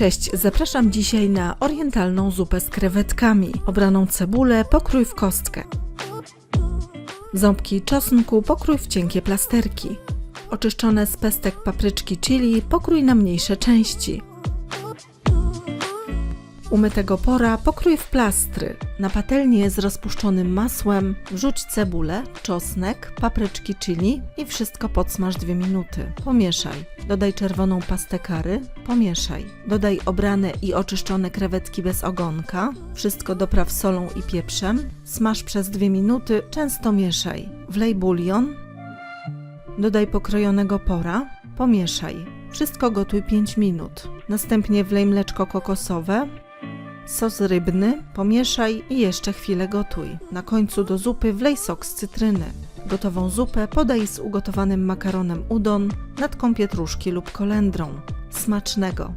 Cześć, zapraszam dzisiaj na orientalną zupę z krewetkami. Obraną cebulę pokrój w kostkę. Ząbki czosnku pokrój w cienkie plasterki. Oczyszczone z pestek papryczki chili pokrój na mniejsze części. Umytego pora pokrój w plastry. Na patelnię z rozpuszczonym masłem wrzuć cebulę, czosnek, papryczki chili i wszystko podsmaż 2 minuty. Pomieszaj. Dodaj czerwoną pastę kary, pomieszaj. Dodaj obrane i oczyszczone krewetki bez ogonka. Wszystko dopraw solą i pieprzem. Smaż przez 2 minuty, często mieszaj. Wlej bulion. Dodaj pokrojonego pora, pomieszaj. Wszystko gotuj 5 minut. Następnie wlej mleczko kokosowe, sos rybny, pomieszaj i jeszcze chwilę gotuj. Na końcu do zupy wlej sok z cytryny. Gotową zupę podaj z ugotowanym makaronem udon, natką pietruszki lub kolendrą. Smacznego!